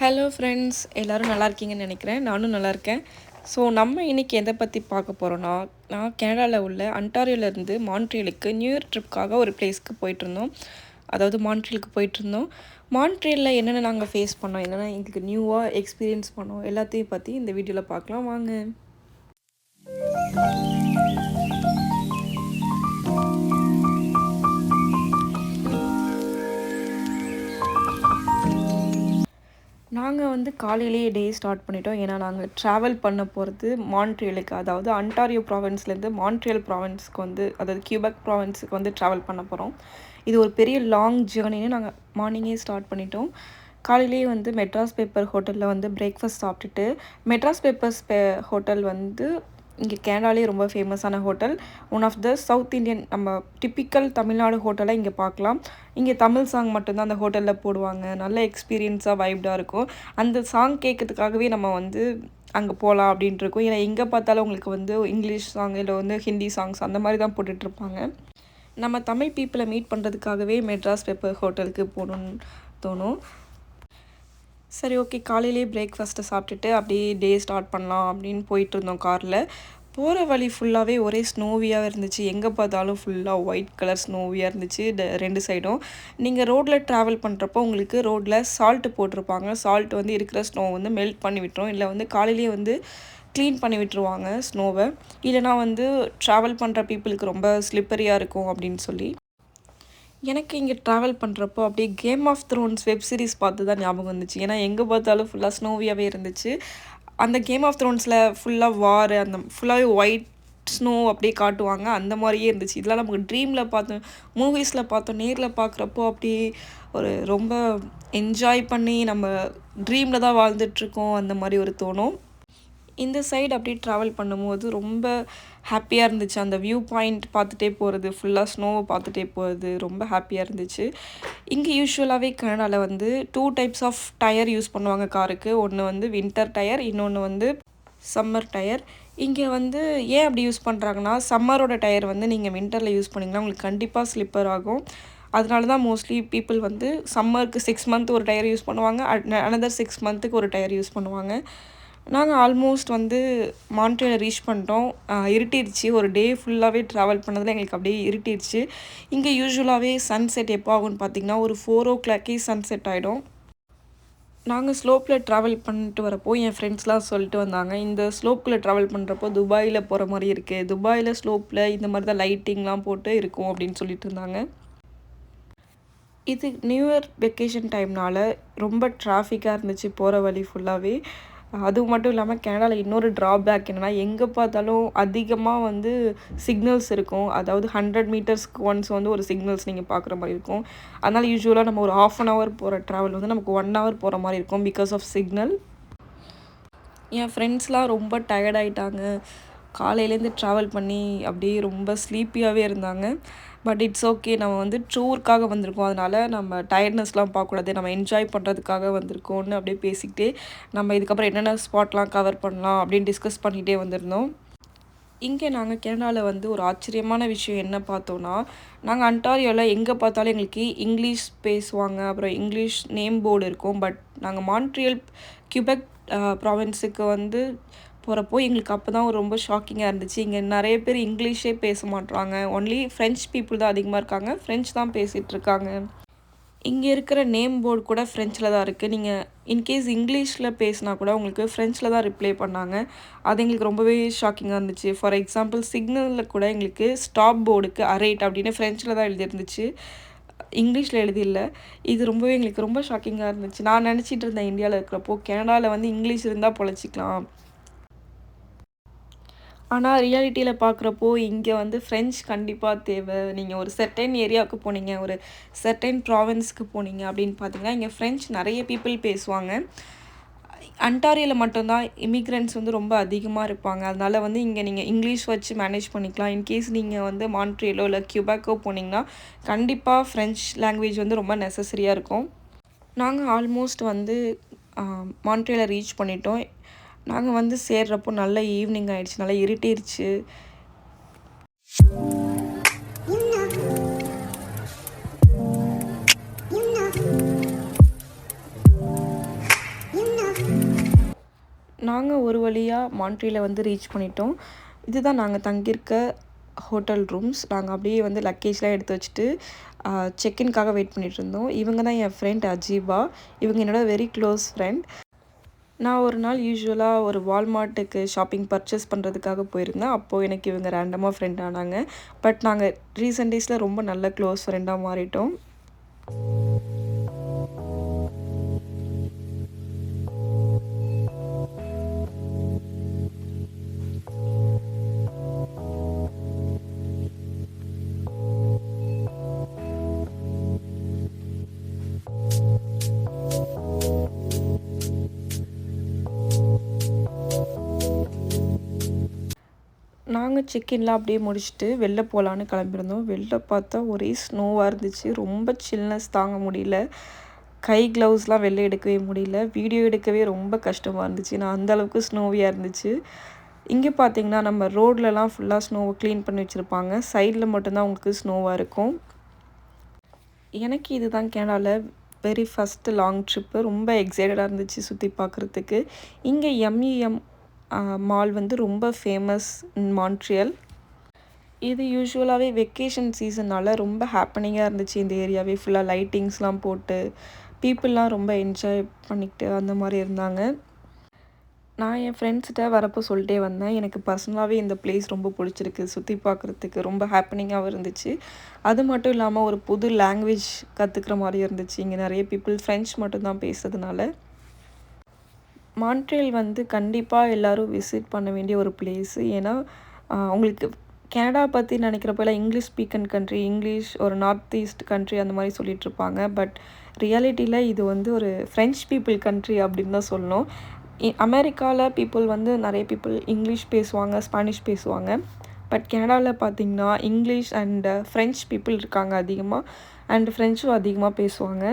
Hello friends எல்லோரும் நல்லா இருக்கீங்கன்னு நினைக்கிறேன். நானும் நல்லா இருக்கேன் ஸோ நம்ம இன்றைக்கி எதை பற்றி பார்க்க போகிறோன்னா நான் கனடாவில் உள்ள அன்டாரியோலேருந்து மான்ட்ரியலுக்கு நியூ இயர் ட்ரிப்காக ஒரு பிளேஸ்க்கு போயிட்டுருந்தோம். அதாவது மான்ட்ரியலுக்கு போயிட்டுருந்தோம். மான்ட்ரியலில் என்னென்ன நாங்கள் ஃபேஸ் பண்ணோம்? என்னென்ன எங்களுக்கு நியூவாக எக்ஸ்பீரியன்ஸ் பண்ணோம்? எல்லாத்தையும் பற்றி இந்த வீடியோவில் பார்க்கலாம். வாங்க. நாங்கள் வந்து காலையிலேயே டே ஸ்டார்ட் பண்ணிட்டோம். ஏன்னா நாங்கள் ட்ராவல் பண்ண போகிறது மான்ட்ரியலுக்கு அதாவது அன்டாரியோ ப்ராவின்ஸ்லேருந்து மான்ட்ரியல் ப்ராவின்ஸ்க்கு வந்து அதாவது கியூபக் ப்ராவின்ஸுக்கு வந்து ட்ராவல் பண்ண போகிறோம் இது ஒரு பெரிய லாங் ஜேர்னின்னு நாங்கள் மார்னிங்கே ஸ்டார்ட் பண்ணிட்டோம். காலையிலேயே வந்து மெட்ராஸ் பேப்பர் ஹோட்டலில் வந்து பிரேக்ஃபாஸ்ட் சாப்பிட்டுட்டு மெட்ராஸ் பேப்பர்ஸ் பே ஹோட்டல் வந்து இங்கே கேனடாலே ரொம்ப ஃபேமஸான hotel. One of the south Indian நம்ம டிப்பிக்கல் தமிழ்நாடு ஹோட்டலை இங்கே பார்க்கலாம். இங்கே தமிழ் சாங் மட்டும்தான் அந்த ஹோட்டலில் போடுவாங்க. நல்ல எக்ஸ்பீரியன்ஸாக வைப்டாக இருக்கும். அந்த சாங் கேட்கறதுக்காகவே நம்ம வந்து அங்கே போகலாம் அப்படின்ட்டு இருக்கும். ஏன்னா எங்கே பார்த்தாலும் உங்களுக்கு வந்து இங்கிலீஷ் சாங் இல்லை வந்து ஹிந்தி சாங்ஸ் அந்த மாதிரி தான் போட்டுட்ருப்பாங்க நம்ம தமிழ் பீப்புளை மீட் பண்ணுறதுக்காகவே மெட்ராஸ் பேப்பர் ஹோட்டலுக்கு போகணுன்னு தோணும். சரி ஓகே காலையிலேயே பிரேக்ஃபாஸ்ட்டை சாப்பிட்டுட்டு அப்படியே டே ஸ்டார்ட் பண்ணலாம் அப்படின்னு போயிட்டு இருந்தோம் காரில் போகிற வழி ஃபுல்லாகவே ஒரே ஸ்னோவியாக இருந்துச்சு. எங்கே பார்த்தாலும் ஃபுல்லாக ஒயிட் கலர் ஸ்னோவியாக இருந்துச்சு. ரெண்டு சைடும் நீங்கள் ரோட்டில் ட்ராவல் பண்ணுறப்போ உங்களுக்கு ரோட்டில் சால்ட்டு போட்டிருப்பாங்க. சால்ட் வந்து இருக்கிற ஸ்னோ வந்து மெல்ட் பண்ணி விட்டுரும். இல்லை வந்து காலையிலேயே வந்து க்ளீன் பண்ணி விட்டுருவாங்க ஸ்னோவை இல்லைனா வந்து ட்ராவல் பண்ணுற பீப்புளுக்கு ரொம்ப ஸ்லிப்பரியாக இருக்கும் அப்படின்னு சொல்லி. எனக்கு இங்கே ட்ராவல் பண்ணுறப்போ அப்படியே Game of Thrones web series பார்த்து தான் ஞாபகம் வந்துச்சு. ஏன்னா எங்கே பார்த்தாலும் ஃபுல்லாக ஸ்னோவியாகவே இருந்துச்சு. அந்த கேம் ஆஃப் த்ரோன்ஸில் ஃபுல்லாக வார் அந்த ஃபுல்லாகவே ஒயிட் ஸ்னோ அப்படியே காட்டுவாங்க. அந்த மாதிரியே இருந்துச்சு. இதெல்லாம் நமக்கு ட்ரீமில் பார்த்தோம் மூவிஸில் பார்த்தோம் நேரில் பார்க்குறப்போ அப்படி ஒரு ரொம்ப என்ஜாய் பண்ணி நம்ம ட்ரீமில் தான் வாழ்ந்துட்டுருக்கோம் அந்த மாதிரி ஒரு தோணும். இந்த சைடு அப்படி ட்ராவல் பண்ணும்போது ரொம்ப ஹாப்பியாக இருந்துச்சு. அந்த வியூ பாயிண்ட் பார்த்துட்டே போகிறது ஃபுல்லாக ஸ்னோவை பார்த்துட்டே போகிறது ரொம்ப ஹாப்பியாக இருந்துச்சு. இங்கே யூஸ்வலாகவே கனடாவில் வந்து two types of tyre use பண்ணுவாங்க காருக்கு. ஒன்று வந்து வின்டர் டயர் இன்னொன்று வந்து சம்மர் டயர் இங்கே வந்து ஏன் அப்படி யூஸ் பண்ணுறாங்கன்னா சம்மரோட டயர் வந்து நீங்கள் வின்டரில் யூஸ் பண்ணிங்கன்னா உங்களுக்கு கண்டிப்பாக ஸ்லிப்பர் ஆகும். அதனால தான் மோஸ்ட்லி பீப்புள் வந்து சம்மருக்கு சிக்ஸ் மந்த் ஒரு டயர் யூஸ் பண்ணுவாங்க அனதர் சிக்ஸ் மந்த்துக்கு ஒரு டயர் யூஸ் பண்ணுவாங்க. நாங்கள் ஆல்மோஸ்ட் வந்து மான்ட்ரியில் ரீச் பண்ணிட்டோம். இருட்டிடுச்சு. ஒரு டே ஃபுல்லாகவே ட்ராவல் பண்ணதில் எங்களுக்கு அப்படியே இருட்டிடுச்சு. இங்கே யூஸ்வலாகவே சன்செட் எப்போ ஆகும்னு பார்த்திங்கன்னா ஒரு ஃபோர் ஓ கிளாக்கே சன்செட் ஆகிடும் நாங்கள் ஸ்லோப்பில் ட்ராவல் பண்ணிட்டு வரப்போ என் ஃப்ரெண்ட்ஸ்லாம் சொல்லிட்டு வந்தாங்க. இந்த ஸ்லோப்பில் ட்ராவல் பண்ணுறப்போ துபாயில் போகிற மாதிரி இருக்குது துபாயில் ஸ்லோப்பில் இந்த மாதிரி தான் லைட்டிங்லாம் போட்டு இருக்கும் அப்படின்னு சொல்லிட்டு இருந்தாங்க. இது நியூ இயர் வெக்கேஷன் டைம்னால் ரொம்ப டிராஃபிக்காக இருந்துச்சு போகிற வழி ஃபுல்லாகவே அது மட்டும் இல்லாமல் கனடாவில் இன்னொரு ட்ராபேக் என்னென்னா எங்கே பார்த்தாலும் அதிகமாக வந்து சிக்னல்ஸ் இருக்கும். அதாவது ஹண்ட்ரட் மீட்டர்ஸ்க்கு ஒன்ஸ் வந்து ஒரு சிக்னல்ஸ் நீங்கள் பார்க்குற மாதிரி இருக்கும். அதனால் யூஸ்வலாக நம்ம ஒரு ஆஃப் அன் ஹவர் போகிற ட்ராவல் வந்து நமக்கு ஒன் ஹவர் போகிற மாதிரி இருக்கும் பிகாஸ் ஆஃப் சிக்னல் என் ஃப்ரெண்ட்ஸ்லாம் ரொம்ப டயர்டாயிட்டாங்க காலையிலேருந்து ட்ராவல் பண்ணி அப்படியே ரொம்ப ஸ்லீப்பியாகவே இருந்தாங்க. பட் இட்ஸ் ஓகே நம்ம வந்து டூருக்காக வந்திருக்கோம். அதனால் நம்ம டயர்ட்னஸ்லாம் பார்க்கக்கூடாது. நம்ம என்ஜாய் பண்ணுறதுக்காக வந்திருக்கோம்னு அப்படியே பேசிக்கிட்டே நம்ம இதுக்கப்புறம் என்னென்ன ஸ்பாட்லாம் கவர் பண்ணலாம் அப்படின்னு டிஸ்கஸ் பண்ணிகிட்டே வந்திருந்தோம். இங்கே நாங்கள் கனடாவில் வந்து ஒரு ஆச்சரியமான விஷயம் என்ன பார்த்தோன்னா நாங்கள் அன்டாரியோவில் எங்கே பார்த்தாலும் எங்களுக்கு இங்கிலீஷ் பேசுவாங்க. அப்புறம் இங்கிலீஷ் நேம் போர்டு இருக்கும். பட் நாங்கள் மான்ட்ரியல் கியூபெக் ப்ராவின்ஸுக்கு வந்து போகிறப்போ எங்களுக்கு அப்போ தான் ரொம்ப ஷாக்கிங்காக இருந்துச்சு. இங்கே நிறைய பேர் இங்கிலீஷே பேச மாட்றாங்க. ஒன்லி ஃப்ரெஞ்ச் பீப்புள் தான் அதிகமாக இருக்காங்க. ஃப்ரெஞ்ச் தான் பேசிகிட்டு இருக்காங்க. இங்கே இருக்கிற நேம் போர்டு கூட ஃப்ரெஞ்சில் தான் இருக்குது நீங்கள் இன்கேஸ் இங்கிலீஷில் பேசினா கூட உங்களுக்கு ஃப்ரெஞ்சில் தான் ரிப்ளை பண்ணாங்க. அது எங்களுக்கு ரொம்பவே ஷாக்கிங்காக இருந்துச்சு. ஃபார் எக்ஸாம்பிள் சிக்னலில் கூட எங்களுக்கு ஸ்டாப் போர்டுக்கு அரேட் அப்படின்னு ஃப்ரெஞ்சில் தான் எழுதியிருந்துச்சு. இங்கிலீஷில் எழுதியில்ல. இது ரொம்பவே எங்களுக்கு ரொம்ப ஷாக்கிங்காக இருந்துச்சு. நான் நினச்சிட்டு இருந்தேன் இந்தியாவில் இருக்கிறப்போ. கனடாவில் வந்து இங்கிலீஷ் இருந்தால் பொழைச்சிக்கலாம். ஆனால் ரியாலிட்டியில் பார்க்குறப்போ இங்கே வந்து ஃப்ரெஞ்ச் கண்டிப்பாக தேவை. நீங்கள் ஒரு செர்டைன் ஏரியாவுக்கு போனீங்க ஒரு செர்டைன் ப்ராவின்ஸ்க்கு போனீங்க அப்படின்னு பார்த்தீங்கன்னா இங்கே ஃப்ரெஞ்ச் நிறைய பீப்புள் பேசுவாங்க. அன்டாரியில் மட்டும்தான் இமிக்ரெண்ட்ஸ் வந்து ரொம்ப அதிகமாக இருப்பாங்க. அதனால் வந்து இங்கே நீங்கள் இங்கிலீஷ் வச்சு மேனேஜ் பண்ணிக்கலாம். இன்கேஸ் நீங்கள் வந்து மான்ட்ரியலோ இல்லை கியூபேக்கோ போனீங்கன்னா கண்டிப்பாக ஃப்ரெஞ்ச் லாங்குவேஜ் வந்து ரொம்ப நெசசரியாக இருக்கும். நாங்கள் ஆல்மோஸ்ட் வந்து மான்ட்ரியலை ரீச் பண்ணிட்டோம். நாங்கள் வந்து சேர்றப்போ நல்ல ஈவினிங் ஆயிடுச்சு நல்லா இருட்டிருச்சு. நாங்கள் ஒரு வழியாக மாண்ட்ரியில் வந்து ரீச் பண்ணிட்டோம். இதுதான் நாங்கள் தங்கியிருக்க ஹோட்டல் ரூம்ஸ் நாங்கள் அப்படியே வந்து லக்கேஜ்லாம் எடுத்து வச்சுட்டு செக்இன்காக வெயிட் பண்ணிகிட்டு இருந்தோம். இவங்க தான் என் ஃப்ரெண்ட் அஜீபா. இவங்க என்னோட வெரி க்ளோஸ் ஃப்ரெண்ட் நான் ஒரு நாள் யூஸ்வலாக ஒரு வால்மார்ட்டுக்கு ஷாப்பிங் பர்ச்சேஸ் பண்ணுறதுக்காக போயிருந்தேன். அப்போது எனக்கு இவங்க ரேண்டமாக ஃப்ரெண்ட் ஆனாங்க. பட் நாங்கள் ரீசெண்ட் டேஸில் ரொம்ப நல்ல க்ளோஸ் ஃப்ரெண்டாக மாறிட்டோம். நாங்கள் செக்இன்லாம் அப்படியே முடிச்சுட்டு வெளில போகலான்னு கிளம்பியிருந்தோம். வெளில பார்த்தா ஒரே ஸ்னோவாக இருந்துச்சு. ரொம்ப சில்னஸ் தாங்க முடியல. கை க்ளவுஸ்லாம் வெளில எடுக்கவே முடியல. வீடியோ எடுக்கவே ரொம்ப கஷ்டமாக இருந்துச்சு. நான் அந்தளவுக்கு ஸ்னோவியாக இருந்துச்சு. இங்கே பார்த்தீங்கன்னா நம்ம ரோட்லலாம் ஃபுல்லாக ஸ்னோவை க்ளீன் பண்ணி வச்சுருப்பாங்க. சைடில் மட்டும்தான் உங்களுக்கு ஸ்னோவாக இருக்கும். எனக்கு இதுதான் கேனடாவில் வெரி ஃபஸ்ட்டு லாங் ட்ரிப்பு ரொம்ப எக்ஸைட்டடாக இருந்துச்சு சுற்றி பார்க்குறதுக்கு இங்கே எம்இஎம் மால் வந்து ரொம்ப ஃபேமஸ் இன் மான்ட்ரியல் இது யூஸ்வலாகவே வெக்கேஷன் சீசனால் ரொம்ப ஹாப்பனிங்காக இருந்துச்சு இந்த ஏரியாவே ஃபுல்லாக லைட்டிங்ஸ்லாம் போட்டு பீப்புளெலாம் ரொம்ப என்ஜாய் பண்ணிக்கிட்டு அந்த மாதிரி இருந்தாங்க. நான் என் ஃப்ரெண்ட்ஸ்கிட்ட வரப்போ சொல்லிட்டே வந்தேன். எனக்கு பர்சனலாகவே இந்த பிளேஸ் ரொம்ப பிடிச்சிருக்கு. சுற்றி பார்க்குறதுக்கு ரொம்ப ஹாப்பனிங்காகவும் இருந்துச்சு. அது மட்டும் இல்லாமல் ஒரு புது லாங்குவேஜ் கற்றுக்கிற மாதிரி இருந்துச்சு. இங்கே நிறைய பீப்புள் ஃப்ரெஞ்ச் மட்டும்தான் பேசுறதுனால. மான்ட்ரியல் வந்து கண்டிப்பாக எல்லோரும் விசிட் பண்ண வேண்டிய ஒரு பிளேஸு ஏன்னா உங்களுக்கு கனடா பற்றி நினைக்கிறப்பெல்லாம் இங்கிலீஷ் ஸ்பீக்கன் கண்ட்ரி இங்கிலீஷ் ஒரு நார்த் ஈஸ்ட் கண்ட்ரி அந்த மாதிரி சொல்லிகிட்ருப்பாங்க பட் ரியாலிட்டியில் இது வந்து ஒரு ஃப்ரெஞ்ச் பீப்புள் கண்ட்ரி அப்படின்னு தான் சொல்லணும். அமெரிக்காவில் பீப்புள் வந்து நிறைய பீப்புள் இங்கிலீஷ் பேசுவாங்க ஸ்பானிஷ் பேசுவாங்க. பட் கனடாவில் பார்த்தீங்கன்னா இங்கிலீஷ் அண்ட் ஃப்ரெஞ்ச் பீப்புள் இருக்காங்க அதிகமாக அண்ட் ஃப்ரெஞ்சும் அதிகமாக பேசுவாங்க.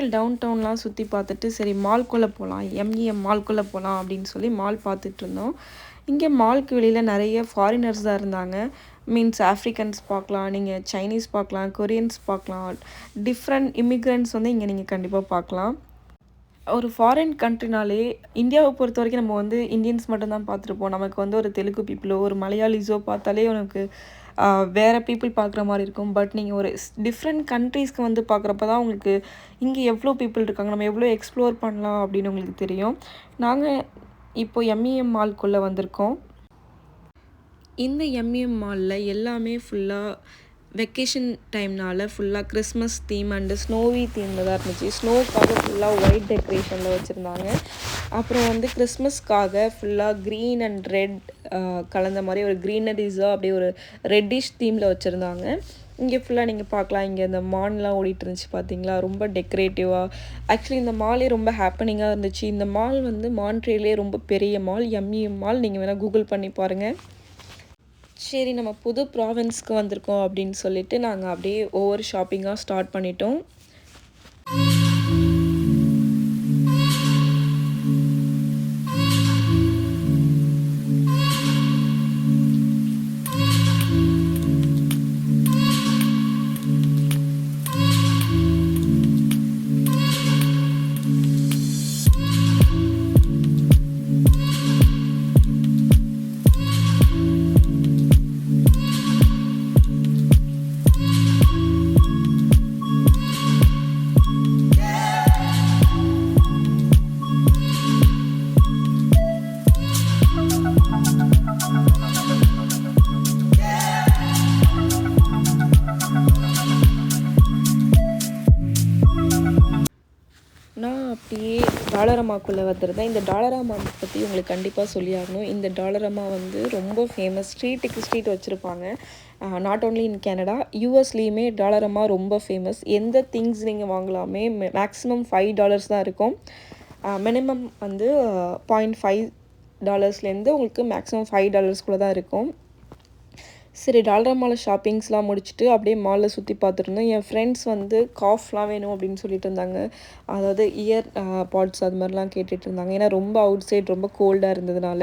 மான்ட்ரியல் டவுன் டவுன்லாம் சுற்றி பார்த்துட்டு சரி மால்குள்ளே போகலாம் எம்இஎம் மால்குள்ளே போகலாம் அப்படின்னு சொல்லி மால் பார்த்துட்டு இருந்தோம். இங்கே மால்க்கு வெளியில் நிறைய ஃபாரினர்ஸ் தான் இருந்தாங்க. மீன்ஸ் ஆஃப்ரிக்கன்ஸ் பார்க்கலாம் நீங்கள் சைனீஸ் பார்க்கலாம் கொரியன்ஸ் பார்க்கலாம். டிஃப்ரெண்ட் இமிக்ரெண்ட்ஸ் வந்து இங்கே நீங்கள் கண்டிப்பாக பார்க்கலாம். ஒரு ஃபாரின் கண்ட்ரினாலே இந்தியாவை பொறுத்த வரைக்கும் நம்ம வந்து இந்தியன்ஸ் மட்டும்தான் பார்த்துருப்போம். நமக்கு வந்து ஒரு தெலுங்கு பீப்புளோ ஒரு மலையாளிஸோ பார்த்தாலே உனக்கு வேறு பீப்புள் பார்க்குற மாதிரி இருக்கும். பட் நீங்கள் ஒரு டிஃப்ரெண்ட் கண்ட்ரீஸ்க்கு வந்து பார்க்குறப்ப தான் உங்களுக்கு இங்கே எவ்வளோ பீப்புள் இருக்காங்க நம்ம எவ்வளோ எக்ஸ்ப்ளோர் பண்ணலாம் அப்படின்னு உங்களுக்கு தெரியும். நாங்கள் இப்போ எம்இஎம் மால்குள்ளே வந்திருக்கோம். இந்த எம்இஎம் மாலில் எல்லாமே ஃபுல்லாக வெக்கேஷன் டைம்னால் ஃபுல்லாக கிறிஸ்மஸ் தீம் அண்டு ஸ்னோவி தீமில் தான் இருந்துச்சு. ஸ்னோக்காக ஃபுல்லாக ஒயிட் டெக்கரேஷனில் வச்சுருந்தாங்க. அப்புறம் வந்து கிறிஸ்மஸ்க்காக ஃபுல்லாக க்ரீன் அண்ட் ரெட் கலந்த மாதிரி ஒரு க்ரீனரிஸாக அப்படியே ஒரு ரெட்டிஷ் தீமில் வச்சுருந்தாங்க. இங்கே ஃபுல்லாக நீங்கள் பார்க்கலாம். இங்கே இந்த மான்லாம் ஓடிட்டு இருந்துச்சு பார்த்தீங்களா ரொம்ப டெக்கரேட்டிவாக ஆக்சுவலி இந்த மாலே ரொம்ப ஹாப்பனிங்காக இருந்துச்சு. இந்த மால் வந்து மான்ட்ரேலே ரொம்ப பெரிய மால் எம்இஎம் மால் நீங்கள் வேணால் கூகுள் பண்ணி பாருங்கள் சரி நம்ம புது ப்ராவின்ஸ்க்கு வந்திருக்கோம் அப்படின்னு சொல்லிட்டு நாங்கள் அப்படியே ஒவ்வொரு ஷாப்பிங்காக ஸ்டார்ட் பண்ணிட்டோம். டாலரமாக்குள்ளே தான். இந்த டாலரமா பற்றி உங்களுக்கு கண்டிப்பாக சொல்லியாகணும். இந்த டாலரமா வந்து ரொம்ப ஃபேமஸ் ஸ்ட்ரீட்டுக்கு ஸ்ட்ரீட் வச்சுருப்பாங்க. நாட் ஓன்லி இன் கனடா யூஎஸ்லேயுமே டாலரமா ரொம்ப ஃபேமஸ் எந்த திங்ஸ் நீங்கள் வாங்கலாமே மேக்ஸிமம் ஃபைவ் டாலர்ஸ் தான் இருக்கும். மினிமம் வந்து பாயிண்ட் ஃபைவ் டாலர்ஸ்லேருந்து உங்களுக்கு மேக்ஸிமம் ஃபைவ் டாலர்ஸ்குள்ளே தான் இருக்கும். சரி டால்ரா மாலில் ஷாப்பிங்ஸ்லாம் முடிச்சுட்டு அப்படியே மாலில் சுற்றி பார்த்துருந்தோம் என் ஃப்ரெண்ட்ஸ் வந்து காஃப்லாம் வேணும் அப்படின்னு சொல்லிட்டு இருந்தாங்க. அதாவது இயர் பாட்ஸ் அது மாதிரிலாம் கேட்டுட்டு இருந்தாங்க. ஏன்னா ரொம்ப அவுட் சைட் ரொம்ப கோல்டாக இருந்ததுனால.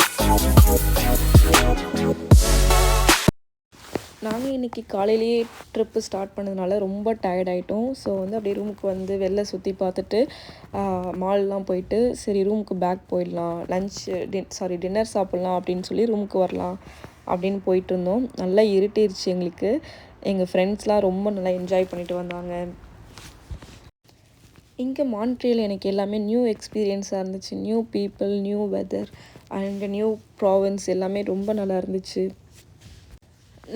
நாங்கள் இன்றைக்கி காலையிலேயே ட்ரிப்பு ஸ்டார்ட் பண்ணதுனால ரொம்ப டயர்ட் ஆகிட்டோம் ஸோ வந்து அப்படியே ரூமுக்கு வந்து வெளில சுற்றி பார்த்துட்டு மால்லாம் போயிட்டு சரி ரூமுக்கு பேக் போயிடலாம். லன்ச் டின் சாரி டின்னர் சாப்பிட்லாம் அப்படின்னு சொல்லி ரூமுக்கு வரலாம் அப்படின்னு போயிட்டு இருந்தோம். நல்லா இருட்டிருச்சு எங்களுக்கு. எங்கள் ஃப்ரெண்ட்ஸ்லாம் ரொம்ப நல்லா என்ஜாய் பண்ணிட்டு வந்தாங்க. இங்கே மான்ட்ரியல் எனக்கு எல்லாமே நியூ எக்ஸ்பீரியன்ஸாக இருந்துச்சு. New people new weather and new province எல்லாமே ரொம்ப நல்லா இருந்துச்சு.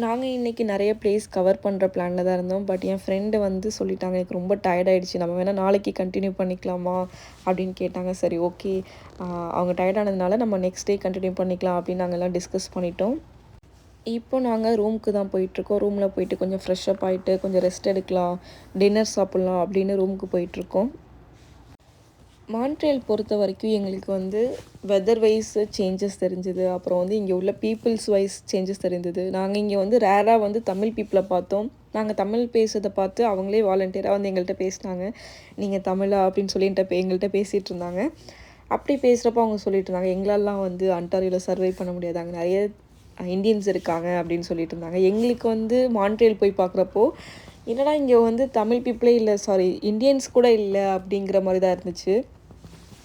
நாங்கள் இன்றைக்கி நிறைய ப்ளேஸ் கவர் பண்ணுற பிளானில் தான் இருந்தோம். பட் என் ஃப்ரெண்டு வந்து சொல்லிட்டாங்க எனக்கு ரொம்ப டயர்ட் ஆகிடுச்சு நம்ம வேணால் நாளைக்கு கண்டினியூ பண்ணிக்கலாமா? அப்படின்னு கேட்டாங்க. சரி ஓகே அவங்க டயர்டானதுனால நம்ம நெக்ஸ்ட் டே கண்டினியூ பண்ணிக்கலாம் அப்படின்னு நாங்கள் எல்லாம் டிஸ்கஸ் பண்ணிட்டோம். இப்போ நாங்கள் ரூமுக்கு தான் போயிட்டுருக்கோம் ரூமில் போயிட்டு கொஞ்சம் ஃப்ரெஷ்அப் ஆகிட்டு கொஞ்சம் ரெஸ்ட் எடுக்கலாம் டின்னர் சாப்பிட்லாம் அப்படின்னு ரூமுக்கு போயிட்டுருக்கோம் மான்ட்ரியல் பொறுத்த வரைக்கும் எங்களுக்கு வந்து வெதர் வைஸ் சேஞ்சஸ் தெரிஞ்சுது. அப்புறம் வந்து இங்கே உள்ள பீப்புள்ஸ் வைஸ் சேஞ்சஸ் தெரிஞ்சது நாங்கள் இங்கே வந்து ரேராக வந்து தமிழ் பீப்புளை பார்த்தோம். நாங்கள் தமிழ் பேசுறதை பார்த்து அவங்களே வாலண்டியராக வந்து எங்கள்கிட்ட பேசினாங்க. நீங்கள் தமிழா? அப்படின்னு சொல்லிட்டு எங்கள்கிட்ட பேசிகிட்டு இருந்தாங்க. அப்படி பேசுகிறப்போ அவங்க சொல்லிட்டு இருந்தாங்க. எங்களாலாம் வந்து அன்டாரியோவில் சர்வை பண்ண முடியாது. அங்கே நிறைய இந்தியன்ஸ் இருக்காங்க. அப்படின்னு சொல்லிட்டு இருந்தாங்க. எங்களுக்கு வந்து மான்ட்ரியல் போய் பார்க்குறப்போ என்னடா இங்கே வந்து தமிழ் பீப்புளே இல்லை சாரி இந்தியன்ஸ் கூட இல்லை அப்படிங்கிற மாதிரி தான் இருந்துச்சு.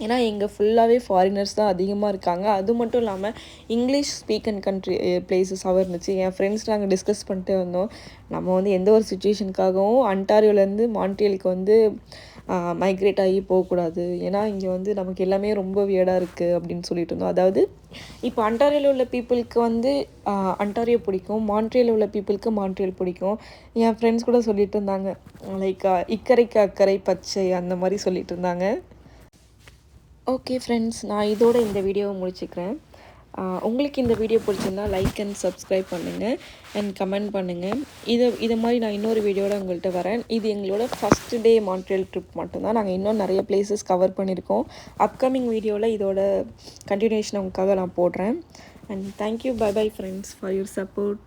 ஏன்னா இங்கே ஃபுல்லாகவே ஃபாரினர்ஸ் தான் அதிகமாக இருக்காங்க. அது மட்டும் இல்லாமல் இங்கிலீஷ் ஸ்பீக் அண்ட் கண்ட்ரி பிளேசஸாகவும் இருந்துச்சு. என் ஃப்ரெண்ட்ஸ் நாங்கள் டிஸ்கஸ் பண்ணிட்டு வந்தோம். நம்ம வந்து எந்த ஒரு சுச்சுவேஷனுக்காகவும் அன்டாரியோலேருந்து மான்ட்ரியலுக்கு வந்து மைக்ரேட் ஆகி போகக்கூடாது ஏன்னா இங்கே வந்து நமக்கு எல்லாமே ரொம்ப வியடாக இருக்குது அப்படின்னு சொல்லிட்டு இருந்தோம். அதாவது இப்போ அன்டாரியோவில் உள்ள பீப்புளுக்கு வந்து அன்டாரியோ பிடிக்கும். மான்ட்ரியல் உள்ள பீப்புளுக்கு மான்ட்ரியல் பிடிக்கும். என் ஃப்ரெண்ட்ஸ் கூட சொல்லிட்டு இருந்தாங்க. லைக் இக்கரைக்கு அக்கறை பச்சை அந்த மாதிரி சொல்லிட்டு இருந்தாங்க. ஓகே ஃப்ரெண்ட்ஸ் நான் இதோட இந்த வீடியோவை முடிச்சுக்கிறேன். உங்களுக்கு இந்த வீடியோ பிடிச்சிருந்தா லைக் அண்ட் சப்ஸ்கிரைப் பண்ணுங்கள் அண்ட் கமெண்ட் பண்ணுங்கள் இதை இதை மாதிரி நான் இன்னொரு வீடியோட உங்கள்கிட்ட வரேன். இது எங்களோட ஃபஸ்ட்டு டே மான்ட்ரியல் ட்ரிப் மட்டும்தான். நாங்கள் இன்னும் நிறைய பிளேசஸ் கவர் பண்ணியிருக்கோம் அப்கமிங் வீடியோவில் இதோட கண்டினியூஷன் உங்களுக்காக நான் போடுறேன். And thank you bye bye friends for your support